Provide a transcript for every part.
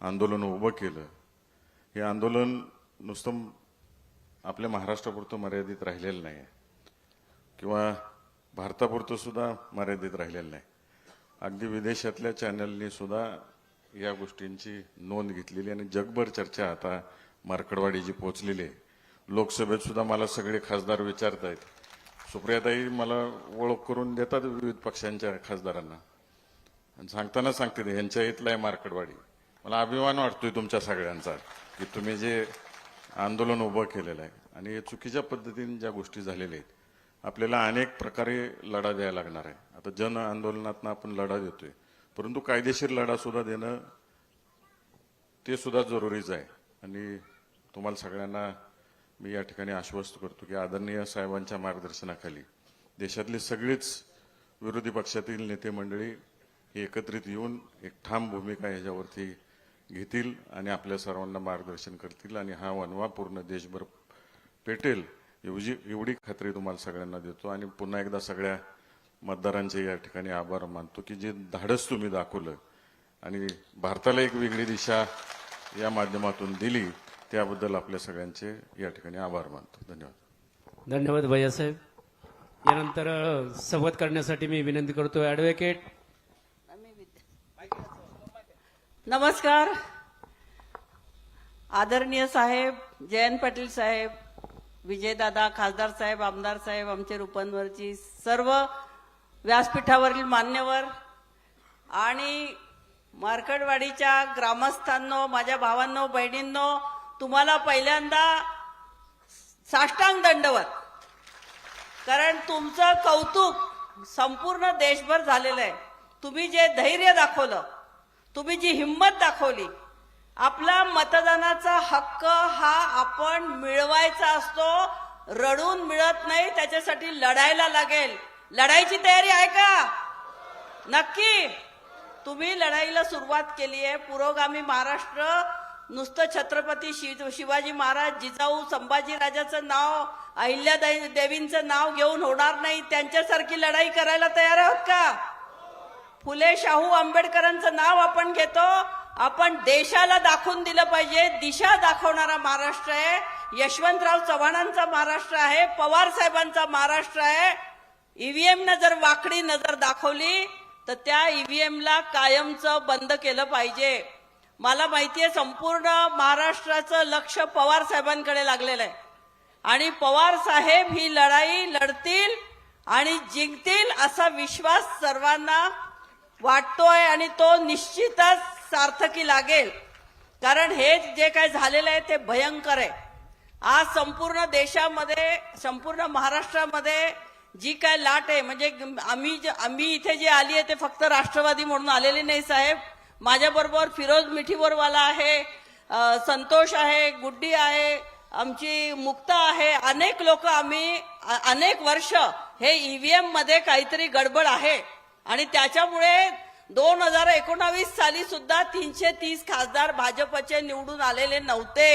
आंदोलन उभं केलं. हे आंदोलन नुसतं आपल्या महाराष्ट्रापुरतं मर्यादित राहिलेलं नाही किंवा भारतापुरतं सुद्धा मर्यादित राहिलेलं नाही. अगदी विदेशातल्या चॅनलनी सुद्धा या गोष्टींची नोंद घेतलेली आणि जगभर चर्चा आता मार्कडवाडी जी पोहोचलेली आहे. लोकसभेत सुद्धा मला सगळे खासदार विचारतायत. सुप्रियाताई मला ओळख करून देतात विविध पक्षांच्या खासदारांना. आणि सांगताना सांगते यांच्या इथला आहे मार्कडवाडी. मला अभिमान वाटतोय तुमच्या सगळ्यांचा की तुम्ही जे आंदोलन उभं केलेलं आहे आणि चुकीच्या पद्धतीने ज्या गोष्टी झालेल्या आहेत आपल्याला अनेक प्रकारे लढा द्यायला लागणार आहे. आता जन आंदोलनातनं आपण लढा देतोय परंतु कायदेशीर लढा सुद्धा देणं ते सुद्धा जरुरीच आहे. आणि तुम्हाला सगळ्यांना मी या ठिकाणी आश्वस्त करतो की आदरणीय साहेबांच्या मार्गदर्शनाखाली देशातली सगळीच विरोधी पक्षातील नेते मंडळी एकत्रित येऊन एक ठाम भूमिका ह्याच्यावरती घेतील आणि आपल्या सर्वांना मार्गदर्शन करतील आणि हा वनवा पूर्ण देशभर पेटेल एवढी एवढी खात्री तुम्हाला सगळ्यांना देतो. आणि पुन्हा एकदा सगळ्या मतदारांचे या ठिकाणी आभार मानतो की जे धाडस तुम्ही दाखवलं आणि भारताला एक वेगळी दिशा या माध्यमातून दिली त्याबद्दल आपल्या सगळ्यांचे या ठिकाणी आभार मानतो. धन्यवाद. धन्यवाद भैयासाहेब यानंतर संवाद करण्यासाठी मी विनंती करतो ॲडव्होकेट नमस्कार. आदरणीय साहेब जयंत पाटील साहेब विजयदादा खासदार साहेब आमदार साहेब आमचे रूपांवरची सर्व व्यासपीठावरील मान्यवर आणि मार्कडवाडीच्या ग्रामस्थांनो माझ्या भावांनो बहिणींनो तुम्हाला पहिल्यांदा साष्टांग दंडवत. कारण तुमचं कौतुक संपूर्ण देशभर झालेलं आहे. तुम्ही जे धैर्य दाखवलं तुम्ही जी हिंमत दाखवली आपला मतदानाचा हक्क हा आपण मिळवायचा असतो रडून मिळत नाही त्याच्यासाठी लढायला लागेल. लढाईची तयारी आहे का? नक्की. तुम्ही लढाईला सुरुवात केली आहे. पुरोगामी महाराष्ट्र नुसतं छत्रपती शि- शिवाजी महाराज जिजाऊ संभाजी राजाचं नाव अहिल्या देवींचं नाव घेऊन होणार नाही. त्यांच्यासारखी लढाई करायला तयार आहोत का? फुले शाहू आंबेडकरांचं नाव आपण घेतो. आपण देशाला दाखवून दिलं पाहिजे. दिशा दाखवणारा महाराष्ट्र आहे. यशवंतराव चव्हाणांचा महाराष्ट्र आहे. पवार साहेबांचा महाराष्ट्र आहे. ईव्हीएमनं जर वाकडी नजर दाखवली तर त्या ईव्हीएमला कायमचं बंद केलं पाहिजे. मला माहिती आहे संपूर्ण महाराष्ट्राचं लक्ष पवार साहेबांकडे लागलेलं आहे. आणि पवार साहेब ही लढाई लढतील आणि जिंकतील असा विश्वास सर्वांना वाटतोय आणि तो निश्चितच सार्थकी लागेल. कारण हे जे काय झालेलं आहे ते भयंकर आहे. आज संपूर्ण देशामध्ये संपूर्ण महाराष्ट्रामध्ये जी काय लाट आहे म्हणजे आम्ही जे- आम्ही इथे जे आली आहे ते फक्त राष्ट्रवादी म्हणून आलेले नाही साहेब. माझ्याबरोबर फिरोज मिठीवरवाला आहे संतोष आहे गुड्डी आहे आमची मुक्ता आहे. अनेक लोक आम्ही अनेक वर्ष हे ईव्हीएममध्ये काहीतरी गडबड आहे. आणि त्याच्यामुळे दोन हजार एकोणावीस साली सुद्धा तीनशे तीस खासदार भाजपचे निवडून आलेले नव्हते.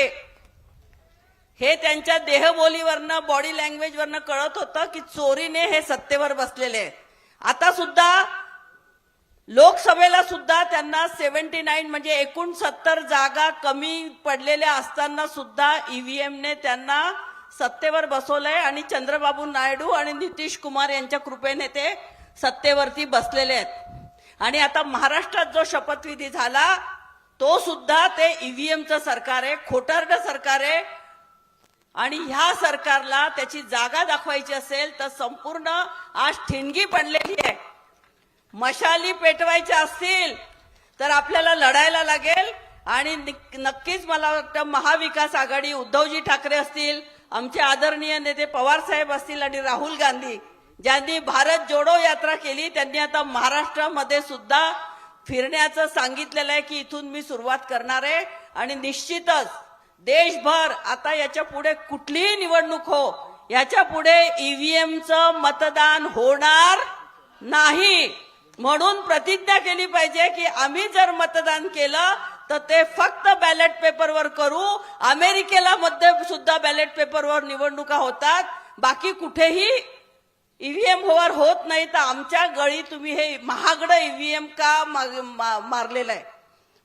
हे त्यांच्या देहबोलीवरनं बॉडी लँग्वेजवरनं कळत होतं की चोरीने हे सत्तेवर बसलेले आता सुद्धा लोकसभेला सुद्धा त्यांना सेव्हन्टी नाईन म्हणजे एकूण सत्तर जागा कमी पडलेल्या असताना सुद्धा ईव्हीएमने त्यांना सत्तेवर बसवलंय. आणि चंद्रबाबू नायडू आणि नितीश कुमार यांच्या कृपेने ते सत्तेवरती बसलेले आहेत. आणि आता महाराष्ट्रात जो शपथविधी झाला तो सुद्धा ते ईव्हीएमचं सरकार आहे खोटारडं सरकार आहे. आणि ह्या सरकारला त्याची जागा दाखवायची असेल तर संपूर्ण आज ठिणगी पडलेली आहे. मशाली पेटवायच्या असतील तर आपल्याला लढायला लागेल. आणि नक्कीच मला वाटतं महाविकास आघाडी उद्धवजी ठाकरे असतील आमचे आदरणीय नेते पवार साहेब असतील आणि राहुल गांधी ज्यांनी भारत जोडो यात्रा केली त्यांनी आता महाराष्ट्रामध्ये सुद्धा फिरण्याचं सांगितलेलं आहे की इथून मी सुरुवात करणार आहे. आणि निश्चितच देशभर आता याच्यापुढे कुठलीही निवडणूक हो याच्यापुढे ईव्हीएमचं मतदान होणार नाही. म्हणून प्रतिज्ञा केली पाहिजे की आम्ही जर मतदान केलं तर ते फक्त बॅलेट पेपरवर करू. अमेरिकेला मध्ये सुद्धा बॅलेट पेपरवर निवडणुका होतात. बाकी कुठेही ईव्हीएम वर होत नाही तर आमच्या गळी तुम्ही हे महागडं ईव्हीएम का मा- मारलेलं आहे?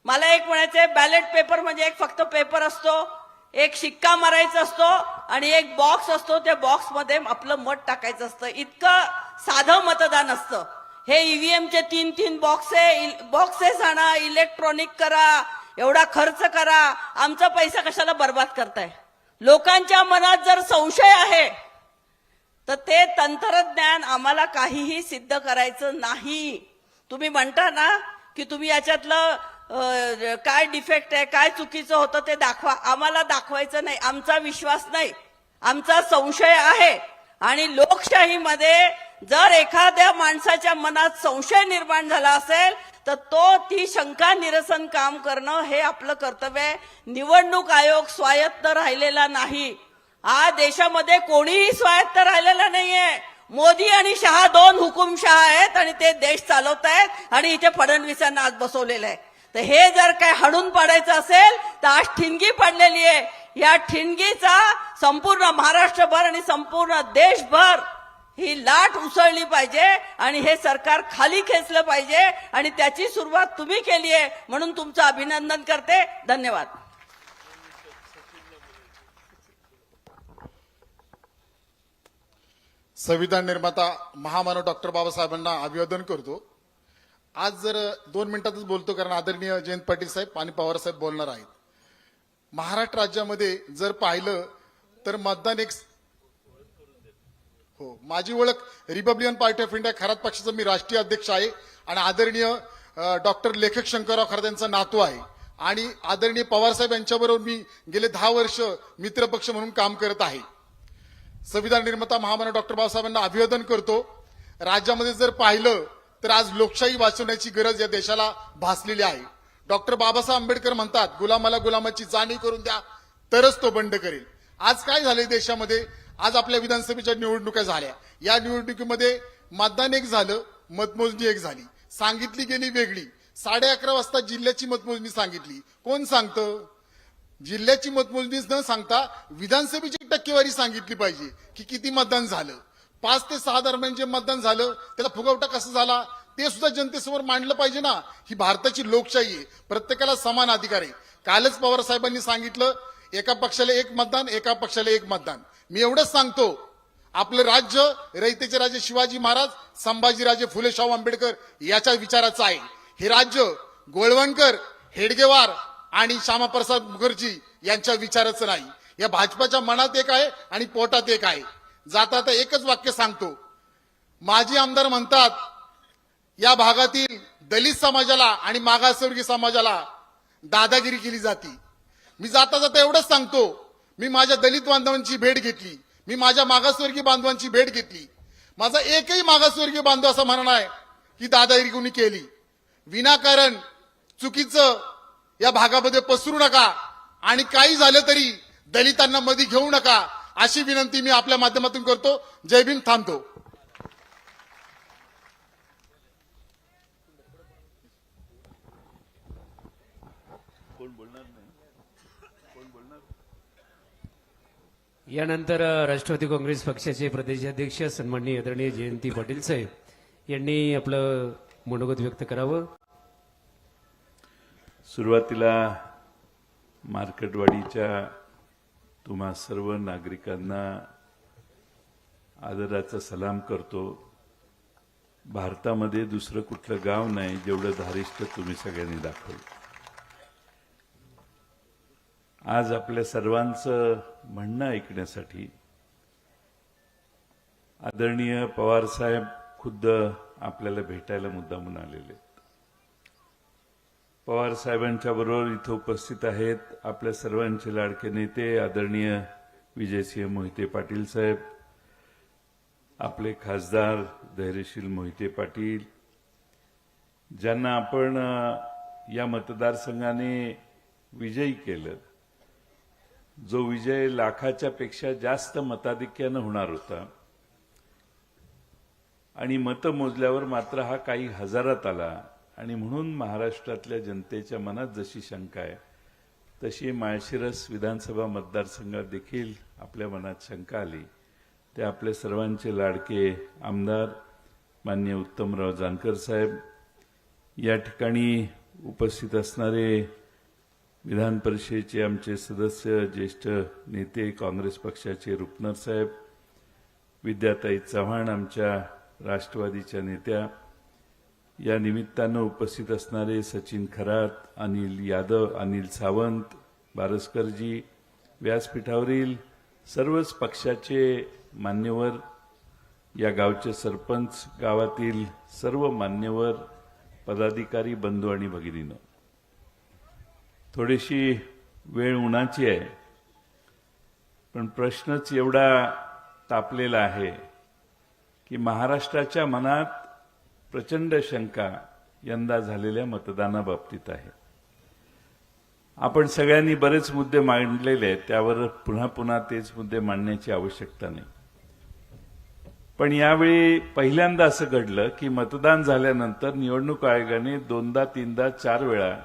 मला एक म्हणायचंय बॅलेट पेपर म्हणजे एक फक्त पेपर असतो एक शिक्का मारायचा असतो आणि एक बॉक्स असतो. त्या बॉक्समध्ये आपलं मत टाकायचं असतं. इतकं साधं मतदान असतं. हे ईव्हीएमचे तीन तीन बॉक्से बॉक्सेस आणा इलेक्ट्रॉनिक करा. एवढा खर्च करा. आमचा पैसा कशाला बर्बाद करताय? लोकांच्या मनात जर संशय आहे तर ते तंत्रज्ञान आम्हाला काहीही सिद्ध करायचं नाही. तुम्ही म्हणता ना की तुम्ही याच्यातलं काय डिफेक्ट आहे काय चुकीचं होतं ते दाखवा. आम्हाला दाखवायचं नाही. आमचा विश्वास नाही. आमचा संशय आहे. आणि लोकशाहीमध्ये जर एखाद्या माणसाच्या मनात संशय निर्माण झाला असेल तर तो ती शंका निरसन काम करणं हे आपलं कर्तव्य आहे. निवडणूक आयोग स्वायत्त राहिलेला नाही. हा देशामध्ये कोणीही स्वायत्त राहिलेला नाहीये. मोदी आणि शहा दोन हुकुमशहा आहेत आणि ते देश चालवत आहेत आणि इथे फडणवीसांना आज बसवलेलं आहे तर हे जर काय हणून पाडायचं असेल तर आज ठिणगी पडलेली आहे. या ठिणगीचा संपूर्ण महाराष्ट्रभर आणि संपूर्ण देशभर ही लाट उसळली पाहिजे आणि हे सरकार खाली खेचलं पाहिजे आणि त्याची सुरुवात तुम्ही केली आहे म्हणून तुमचं अभिनंदन करते. धन्यवाद. संविधान निर्माता महामानव डॉक्टर बाबासाहेबांना अभिवादन करतो. आज जर दोन मिनिटातच बोलतो कारण आदरणीय जयंत पाटील साहेब आणि पवार साहेब बोलणार आहेत. महाराष्ट्र राज्यामध्ये जर पाहिलं तर मतदान एक हो माझी ओळख republican party of India Kharat पक्षाचा मी राष्ट्रीय अध्यक्ष आहे आणि आदरणीय डॉक्टर लेखक शंकरराव खरात यांचा नातू आहे. आणि आदरणीय पवारसाहेब यांच्याबरोबर मी गेले दहा वर्ष मित्रपक्ष म्हणून काम करत आहे. संविधान निर्माता महामानव डॉक्टर बाबासाहेबांना अभिवादन करतो. राज्यामध्ये जर पाहिलं तर आज लोकशाही वाचवण्याची गरज या देशाला भासलेली आहे. डॉक्टर बाबासाहेब आंबेडकर म्हणतात गुलामाला गुलामाची जाणीव करून द्या तरच तो बंड करेल. आज काय झालंय देशामध्ये? आज आपल्या विधानसभेच्या निवडणुका झाल्या. या निवडणुकीमध्ये मतदान एक झालं मतमोजणी एक झाली. सांगितली गेली वेगळी. साडे अकरा वाजता जिल्ह्याची मतमोजणी सांगितली. कोण सांगतं? जिल्ह्याची मतमोजणी न सांगता विधानसभेची टक्केवारी सांगितली पाहिजे की किती मतदान झालं. पाच ते सहा दरम्यान जे मतदान झालं त्याला फुगवटा कसा झाला ते सुद्धा जनतेसमोर मांडलं पाहिजे ना. ही भारताची लोकशाही आहे. प्रत्येकाला समान अधिकार आहे. कालच पवार साहेबांनी सांगितलं एका पक्षाला एक मतदान एका पक्षाला एक मतदान. मी एवढंच सांगतो आपलं राज्य रयतेचे राजे शिवाजी महाराज संभाजीराजे फुले शाहू आंबेडकर याच्या विचाराचं आहे. हे राज्य गोळवणकर हेडगेवार आणि श्यामाप्रसाद मुखर्जी यांच्या विचाराचं नाही. या भाजपाच्या मनात एक आहे आणि पोटात एक आहे. जाता तर एकच वाक्य सांगतो. माजी आमदार म्हणतात या भागातील दलित समाजाला आणि मागासवर्गीय समाजाला दादागिरी केली जाते. मी जाता जाता एवढंच सांगतो मी माझ्या दलित बांधवांची भेट घेतली. मी माझ्या मागासवर्गीय बांधवांची भेट घेतली. माझा एकही मागासवर्गीय बांधव असं म्हणणं आहे की दादागिरी कोणी केली. विनाकारण चुकीचं या भागामध्ये पसरू नका आणि काही झालं तरी दलितांना मध्ये घेऊ नका अशी विनंती मी आपल्या माध्यमातून करतो. जय भीम थांबतो. यानंतर राष्ट्रवादी काँग्रेस पक्षाचे प्रदेशाध्यक्ष सन्माननीय आदरणीय जयंती पाटील साहेब यांनी आपलं मनोगत व्यक्त करावं. सुरुवातीला मार्केटवाडीच्या तुम्हा सर्व नागरिकांना आदराचा सलाम करतो. भारतामध्ये दुसरं कुठलं गाव नाही जेवढं धारिष्ट तुम्ही सगळ्यांनी दाखवलं. आज आपल्या सर्वांचं म्हणणं ऐकण्यासाठी आदरणीय पवारसाहेब खुद्द आपल्याला भेटायला मुद्दामून आलेले आहेत. पवार साहेबांच्या बरोबर इथं उपस्थित आहेत आपल्या सर्वांचे लाडके नेते आदरणीय विजयसिंह मोहिते पाटील साहेब आपले खासदार धैर्यशील मोहिते पाटील ज्यांना आपण या मतदारसंघाने विजयी केलं. जो विजय लाखाच्या पेक्षा जास्त मताधिक्यानं होणार होता आणि मतं मोजल्यावर मात्र हा काही हजारात आला. आणि म्हणून महाराष्ट्रातल्या जनतेच्या मनात जशी शंका आहे तशी माळशिरस विधानसभा मतदारसंघात देखील आपल्या मनात शंका आली. ते आपले सर्वांचे लाडके आमदार मान्य उत्तमराव जानकर साहेब या ठिकाणी उपस्थित असणारे विधान परिषदेचे आमचे सदस्य ज्येष्ठ नेते काँग्रेस पक्षाचे रुपनर साहेब विद्याताई चव्हाण आमच्या राष्ट्रवादीच्या नेत्या या निमित्तानं उपस्थित असणारे सचिन खरात अनिल यादव अनिल सावंत बारसकरजी व्यासपीठावरील सर्वच पक्षाचे मान्यवर या गावचे सरपंच गावातील सर्व मान्यवर पदाधिकारी बंधू आणि भगिनीनं. थोडीशी वेळ उन्हाची आहे पण प्रश्नच एवढा तापलेला आहे की महाराष्ट्राच्या मनात प्रचंड शंका यंदा झालेल्या मतदानाबाबतीत आहे. आपण सगळ्यांनी बरेच मुद्दे मांडलेले आहेत त्यावर पुन्हा पुन्हा तेच मुद्दे मांडण्याची आवश्यकता नाही. पण यावेळी पहिल्यांदा असं घडलं की मतदान झाल्यानंतर निवडणूक आयोगाने दोनदा तीनदा चार वेळा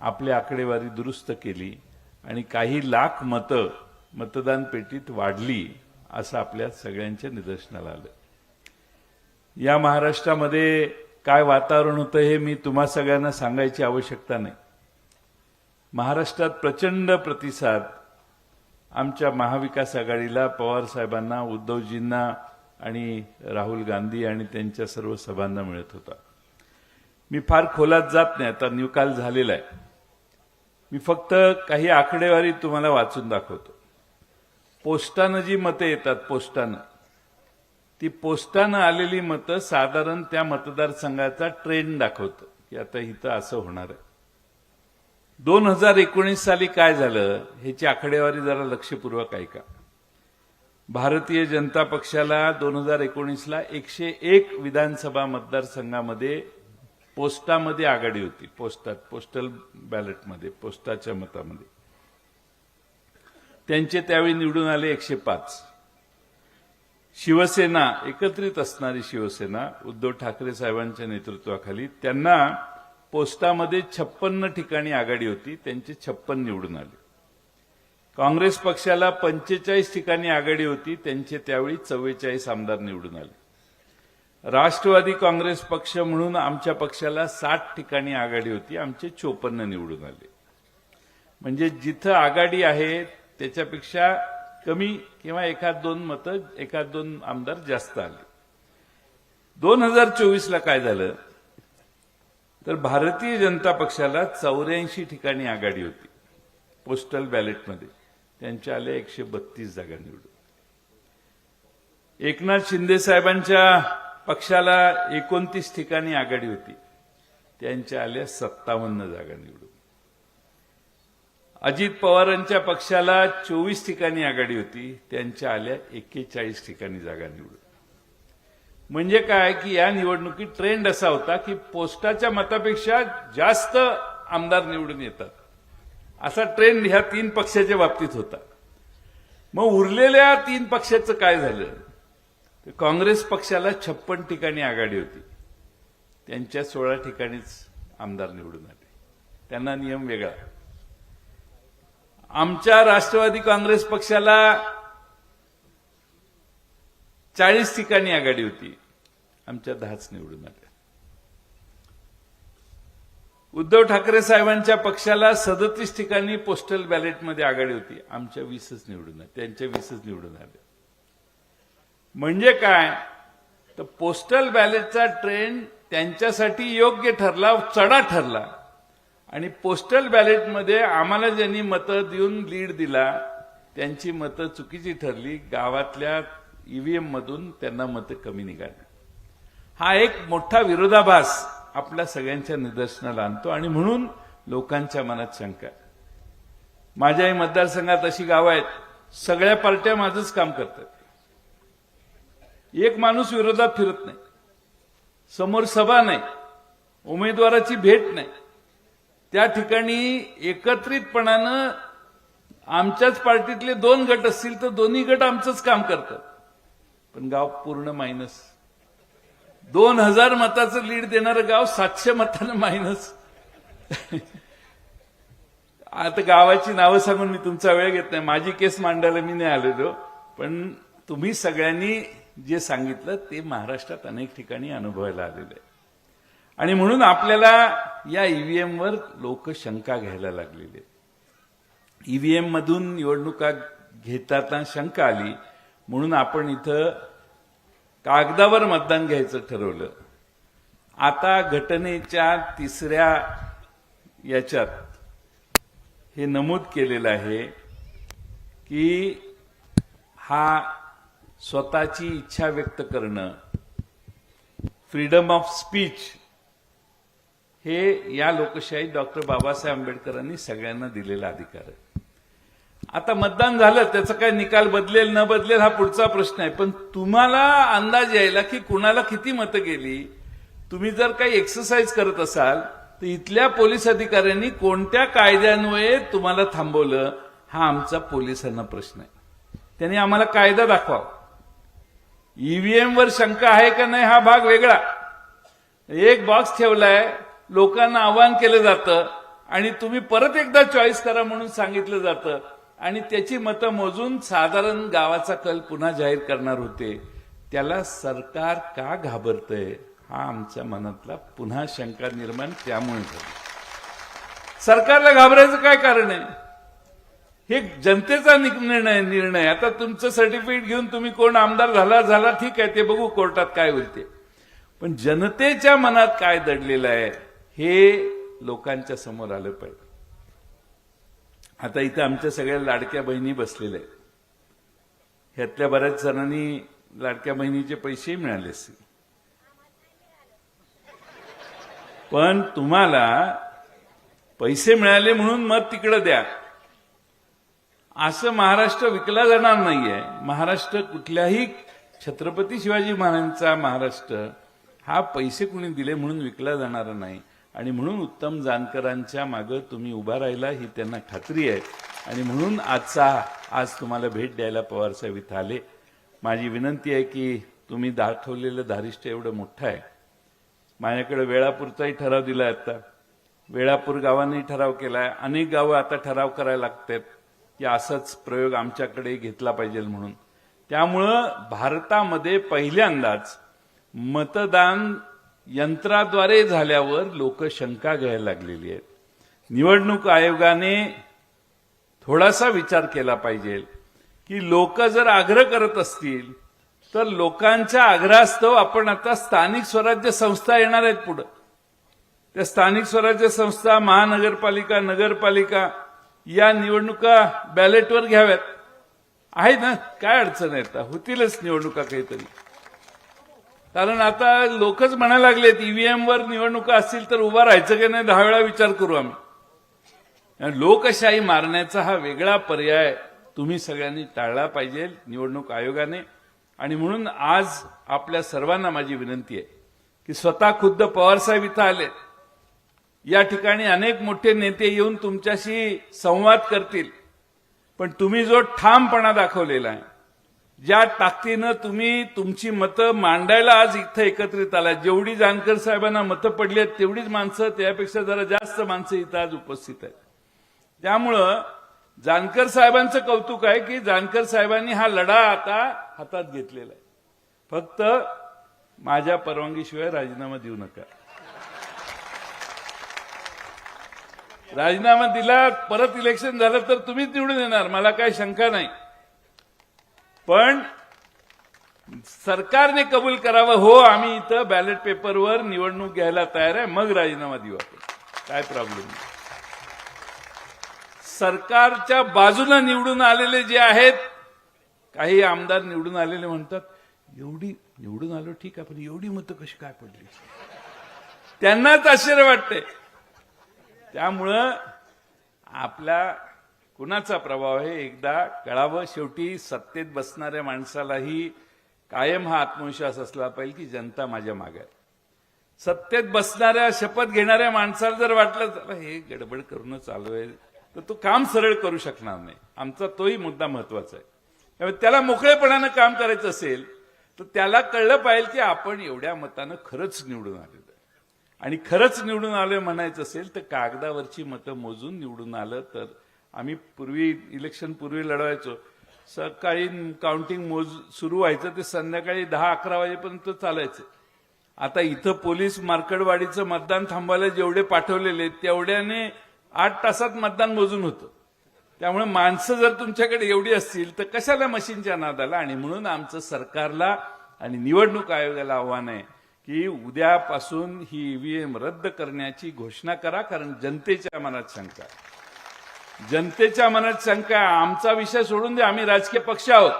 आपली आकडेवारी दुरुस्त केली आणि काही लाख मतं मतदान पेटीत वाढली असं आपल्या सगळ्यांच्या निदर्शनाला आलं. या महाराष्ट्रामध्ये काय वातावरण होतं हे मी तुम्हा सगळ्यांना सांगायची आवश्यकता नाही. महाराष्ट्रात प्रचंड प्रतिसाद आमच्या महाविकास आघाडीला पवार साहेबांना उद्धवजींना आणि राहुल गांधी आणि त्यांच्या सर्व सभांना मिळत होता. मी फार खोलात जात नाही आता निकाल झालेला आहे. मी फक्त काही आकडेवारी तुम्हाला वाचून दाखवतो. पोस्टानं जी मते येतात पोस्टानं ती पोस्टानं आलेली मतं साधारण त्या मतदारसंघाचा ट्रेंड दाखवतं की आता इथं असं होणार आहे. दोन हजार एकोणीस साली काय झालं ह्याची आकडेवारी जरा लक्षपूर्वक ऐका. भारतीय जनता पक्षाला दोन हजार एकोणीसला एकशे एक विधानसभा मतदारसंघामध्ये पोस्टामध्ये आघाडी होती. पोस्टात पोस्टल बॅलेटमध्ये पोस्टाच्या मतामध्ये. त्यांचे त्यावेळी निवडून आले एकशे पाच. शिवसेना एकत्रित असणारी शिवसेना उद्धव ठाकरे साहेबांच्या नेतृत्वाखाली त्यांना पोस्टामध्ये छप्पन्न ठिकाणी आघाडी होती त्यांचे छप्पन निवडून आले. काँग्रेस पक्षाला पंचेचाळीस ठिकाणी आघाडी होती त्यांचे त्यावेळी चव्वेचाळीस आमदार निवडून आले. राष्ट्रवादी काँग्रेस पक्ष म्हणून आमच्या पक्षाला साठ ठिकाणी आघाडी होती आमचे चोपन्न निवडून आले. म्हणजे जिथं आघाडी आहे त्याच्यापेक्षा कमी किंवा एखाद दोन मतं एखाद दोन आमदार जास्त आले. दोन हजार चोवीसला काय झालं? तर भारतीय जनता पक्षाला चौऱ्याऐंशी ठिकाणी आघाडी होती पोस्टल बॅलेटमध्ये त्यांच्या आल्या एकशे बत्तीस जागा निवडून. एकनाथ शिंदे साहेबांच्या पक्षाला एकोणतीस ठिकाणी आघाडी होती. त्यांच्या आल्या सत्तावन्न जागा निवडून. अजित पवारांच्या पक्षाला चोवीस ठिकाणी आघाडी होती त्यांच्या आल्या एक्केचाळीस ठिकाणी जागा निवडून. म्हणजे काय की या निवडणुकीत ट्रेंड असा होता की पोस्टाच्या मतापेक्षा जास्त आमदार निवडून येतात. असा ट्रेंड ह्या तीन पक्षाच्या बाबतीत होता. मग उरलेल्या तीन पक्षाचं काय झालं? तर काँग्रेस पक्षाला छप्पन ठिकाणी आघाडी होती. त्यांच्या सोळा ठिकाणीच आमदार निवडून आले. त्यांना नियम वेगळा. आमच्या राष्ट्रवादी काँग्रेस पक्षाला चाळीस ठिकाणी आघाडी होती. आमच्या दहाच निवडून आल्या. उद्धव ठाकरे साहेबांच्या पक्षाला सदतीस ठिकाणी पोस्टल बॅलेटमध्ये आघाडी होती. आमच्या वीसच निवडून आल्या. त्यांच्या वीसच निवडून आल्या. म्हणजे काय? तर पोस्टल बॅलेटचा ट्रेंड त्यांच्यासाठी योग्य ठरला चढा ठरला. आणि पोस्टल बॅलेटमध्ये आम्हाला ज्यांनी मतं देऊन लीड दिला त्यांची मतं चुकीची ठरली. गावातल्या ईव्हीएम मधून त्यांना मतं कमी निघाली. हा एक मोठा विरोधाभास आपल्या सगळ्यांच्या निदर्शनाला आणतो आणि म्हणून लोकांच्या मनात शंका माझ्याही मतदारसंघात अशी गावं आहेत सगळ्या पार्ट्या माझंच काम करतात. एक माणूस विरोधात फिरत नाही. समोर सभा नाही. उमेदवाराची भेट नाही. त्या ठिकाणी एकत्रितपणानं आमच्याच पार्टीतले दोन गट असतील तर दोन्ही गट आमचंच काम करतात. पण गाव पूर्ण मायनस. दोन हजार मताचं लीड देणारं गाव सातशे मतानं मायनस. आता गावाची नावं सांगून मी तुमचा वेळ घेत नाही. माझी केस मांडायला मी नाही आलेलो. पण तुम्ही सगळ्यांनी जे सांगितलं ते महाराष्ट्रात अनेक ठिकाणी अनुभवायला आलेलं आहे. आणि म्हणून आपल्याला या ईव्हीएमवर लोक शंका घ्यायला लागलेले. आहेत ईव्हीएम मधून निवडणुका घेताना शंका आली म्हणून आपण इथं कागदावर मतदान घ्यायचं ठरवलं. आता घटनेच्या तिसऱ्या याच्यात हे नमूद केलेलं आहे की हा स्वतःची इच्छा व्यक्त करणं फ्रीडम ऑफ स्पीच हे या लोकशाही डॉक्टर बाबासाहेब आंबेडकरांनी सगळ्यांना दिलेला अधिकार आहे. आता मतदान झालं त्याचा काय निकाल बदलेल न बदलेल हा पुढचा प्रश्न आहे. पण तुम्हाला अंदाज यायला की कुणाला किती मतं गेली? तुम्ही जर काही एक्सरसाइज करत असाल तर इथल्या पोलीस अधिकाऱ्यांनी कोणत्या कायद्यान्वये तुम्हाला थांबवलं? हा आमचा पोलिसांना प्रश्न आहे. त्यांनी आम्हाला कायदा दाखवा. ईव्हीएम वर शंका आहे का नाही हा भाग वेगळा. एक बॉक्स ठेवलाय लोकांना आवाहन केलं जातं आणि तुम्ही परत एकदा चॉईस करा म्हणून सांगितलं जातं. आणि त्याची मतं मोजून साधारण गावाचा कल पुन्हा जाहीर करणार होते. त्याला सरकार का घाबरतंय? हा आमच्या मनातला पुन्हा शंका निर्माण त्यामुळे झाली. सरकारला घाबरायचं काय कारण आहे? हे जनतेचा नि- निर्णय निर्णय. आता तुमचं सर्टिफिकेट घेऊन तुम्ही कोण आमदार झाला झाला ठीक आहे ते बघू कोर्टात काय होईल ते. पण जनतेच्या मनात काय दडलेलं आहे? हे लोकांच्या समोर आलं पाहिजे. आता इथं आमच्या सगळ्या लाडक्या बहिणी बसलेल्या आहेत. ह्यातल्या बऱ्याच जणांनी लाडक्या बहिणीचे पैसेही मिळाले असतील. पण तुम्हाला पैसे मिळाले म्हणून मत तिकडं द्या. असं महाराष्ट्र विकला जाणार नाहीये. महाराष्ट्र कुठल्याही छत्रपती शिवाजी महाराजांचा महाराष्ट्र हा पैसे कुणी दिले म्हणून विकला जाणार नाही. आणि म्हणून उत्तम जानकरांच्या मागं तुम्ही उभा राहिला ही त्यांना खात्री आहे. आणि म्हणून आजचा आज तुम्हाला भेट द्यायला पवारसाहेब इथं आले. माझी विनंती आहे की तुम्ही दाखवलेलं धारिष्ट एवढं मोठं आहे. माझ्याकडे वेळापूरचाही ठराव दिला आता. वेळापूर गावांनी ठराव केलाय. अनेक गावं आता ठराव करायला लागतात की असाच प्रयोग आमच्याकडे घेतला पाहिजे म्हणून. त्यामुळं भारतामध्ये पहिल्यांदाच मतदान यंत्राद्वारे झाल्यावर लोक शंका घ्यायला लागलेली आहेत. निवडणूक आयोगाने थोडासा विचार केला पाहिजे की लोक जर आग्रह करत असतील तर लोकांच्या आग्रहास्तव आपण आता स्थानिक स्वराज्य संस्था येणार आहेत पुढं. त्या स्थानिक स्वराज्य संस्था महानगरपालिका नगरपालिका या निवडणुका बॅलेटवर घ्याव्यात. आहे ना? काय अडचण आहे आता? होतीलच निवडणुका काहीतरी. कारण आता लोकच म्हणायला लागलेत ईव्हीएम वर निवडणुका असतील तर उभा राहायचं की नाही दहा वेळा विचार करू आम्ही. लोकशाही मारण्याचा हा वेगळा पर्याय तुम्ही सगळ्यांनी टाळला पाहिजे निवडणूक आयोगाने. आणि म्हणून आज आपल्या सर्वांना माझी विनंती आहे की स्वतः खुद्द पवारसाहेब इथं आले या ठिकाणी अनेक मोठे नेते येऊन तुमच्याशी संवाद करतील. पण तुम्ही जो ठामपणा दाखवलेला आहे ज्या ताकदीनं तुम्ही तुमची मतं मांडायला आज इथं एकत्रित आला जेवढी जानकर साहेबांना मतं पडली आहेत तेवढीच माणसं त्यापेक्षा जरा जास्त माणसं इथं आज उपस्थित आहेत. त्यामुळं जानकर साहेबांचं कौतुक आहे की जानकर साहेबांनी हा लढा आता हातात घेतलेला आहे. फक्त माझ्या परवानगीशिवाय राजीनामा देऊ नका. राजीनामा दिला परत इलेक्शन झालं तर तुम्हीच निवडून येणार मला काही शंका नाही. पण सरकारने कबूल करावं. हो आम्ही इथं बॅलेट पेपरवर निवडणूक घ्यायला तयार आहे. मग राजीनामा देऊ आपण. काय प्रॉब्लेम नाही. सरकारच्या बाजूला निवडून आलेले जे आहेत काही आमदार निवडून आलेले म्हणतात एवढी निवडून आलो ठीक आहे पण एवढी मतं कशी काय पडली? त्यांनाच आश्चर्य वाटते त्यामुळं आपल्या कुणाचा प्रभाव आहे? एकदा कळावं. शेवटी सत्तेत बसणाऱ्या माणसालाही कायम हा आत्मविश्वास असला पाहिजे की जनता माझ्या मागे आहे. सत्तेत बसणाऱ्या शपथ घेणाऱ्या माणसाला जर वाटलं "चला, हे गडबड करून चालू आहे. तर तो काम सरळ करू शकणार नाही. आमचा तोही मुद्दा महत्त्वाचा आहे. त्यामुळे त्याला मोकळेपणानं काम करायचं असेल तर त्याला कळलं पाहिजे की आपण एवढ्या मतानं खरंच निवडून आलेलो आणि खरंच निवडून आलं म्हणायचं असेल तर कागदावरची मतं मोजून निवडून आलं तर आम्ही पूर्वी इलेक्शन पूर्वी लढवायचो. सकाळी काउंटिंग मोज सुरू व्हायचं ते संध्याकाळी दहा अकरा वाजेपर्यंत चालायचं. आता इथं पोलीस मार्कडवाडीचं मतदान थांबवायला जेवढे पाठवलेले तेवढ्याने आठ तासात मतदान मोजून होतं. त्यामुळे माणसं जर तुमच्याकडे एवढी असतील तर कशाला मशीनच्या नादाला आणि म्हणून आमचं सरकारला आणि निवडणूक आयोगाला आव्हान आहे की उद्यापासून ही ईव्हीएम रद्द करण्याची घोषणा करा कारण जनतेच्या मनात शंका आहे. जनतेच्या मनात शंका आमचा विषय सोडून द्या आम्ही राजकीय पक्ष आहोत.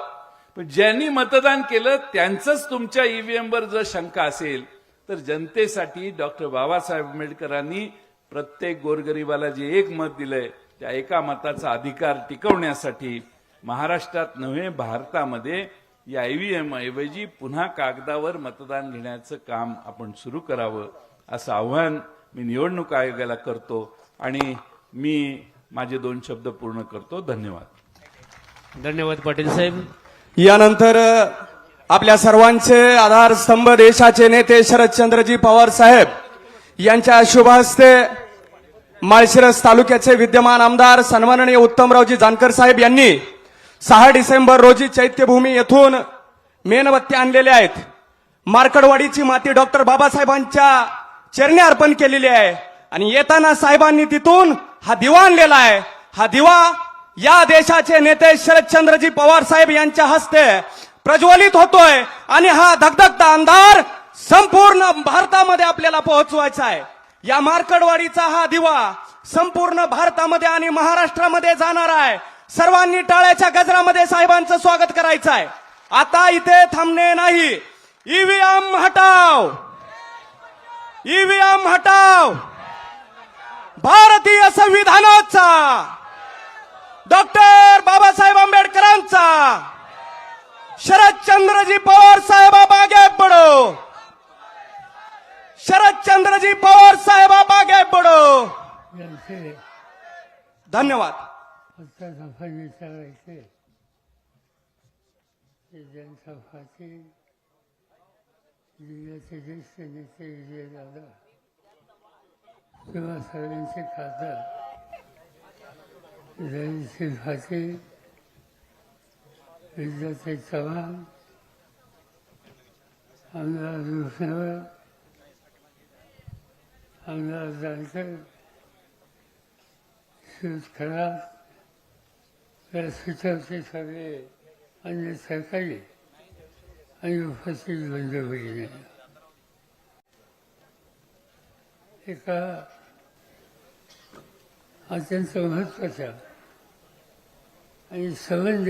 पण ज्यांनी मतदान केलं त्यांचंच तुमच्या ईव्हीएम वर जर शंका असेल तर जनतेसाठी डॉक्टर बाबासाहेब आंबेडकरांनी प्रत्येक गोरगरिबाला जे एक मत दिलंय त्या एका मताचा अधिकार टिकवण्यासाठी महाराष्ट्रात नव्हे भारतामध्ये या ईव्हीएम ऐवजी पुन्हा कागदावर मतदान घेण्याचं काम आपण सुरू करावं असं आव्हान मी निवडणूक आयोगाला करतो. आणि मी माझे दोन शब्द पूर्ण करतो. धन्यवाद. धन्यवाद पाटील साहेब. यानंतर आपल्या सर्वांचे आधारस्तंभ देशाचे नेते शरदचंद्रजी पवार साहेब यांच्या शुभ हस्ते माळशिरस तालुक्याचे विद्यमान आमदार सन्माननीय उत्तमरावजी जानकर साहेब यांनी सहा डिसेंबर रोजी चैत्यभूमी येथून मेणबत्ती आणलेल्या आहेत. मार्कडवाडीची माती डॉक्टर बाबासाहेबांच्या चरणी अर्पण केलेली आहे. आणि येताना साहेबांनी तिथून हा दिवा आणलेला आहे. हा दिवा या देशाचे नेते शरदचंद्रजी पवार साहेब यांच्या हस्ते प्रज्वलित होतोय आणि हा धगधगता अंधार संपूर्ण भारतामध्ये आपल्याला पोहोचवायचा आहे. या मार्कडवाडीचा हा दिवा संपूर्ण भारतामध्ये आणि महाराष्ट्रामध्ये जाणार आहे. सर्वांनी टाळ्याच्या गजरामध्ये साहेबांचं स्वागत करायचं आहे. आता इथे थांबणे नाही. ईव्हीएम हटाव. ईव्हीएम हटाव. भारतीय संविधानाचा. डॉक्टर बाबासाहेब आंबेडकरांचा. शरदचंद्रजी पवार साहेबा बागे पडो शरदचंद्रजी पवार साहेबा बागे पडो. धन्यवाद. जनसभाचे जिल्ह्याचे ज्येष्ठ नेते किंवा सर्वांचे खासदार जयसिंग रणसिंहाचे विद्याचे चव्हाण आमदार भूषणवर आमदार जानकर सुरेश खरात या व्यासपीठाचे सगळे अन्य सरकारी आणि उपस्थित बंधू एका अत्यंत महत्त्वाचा आणि सगळं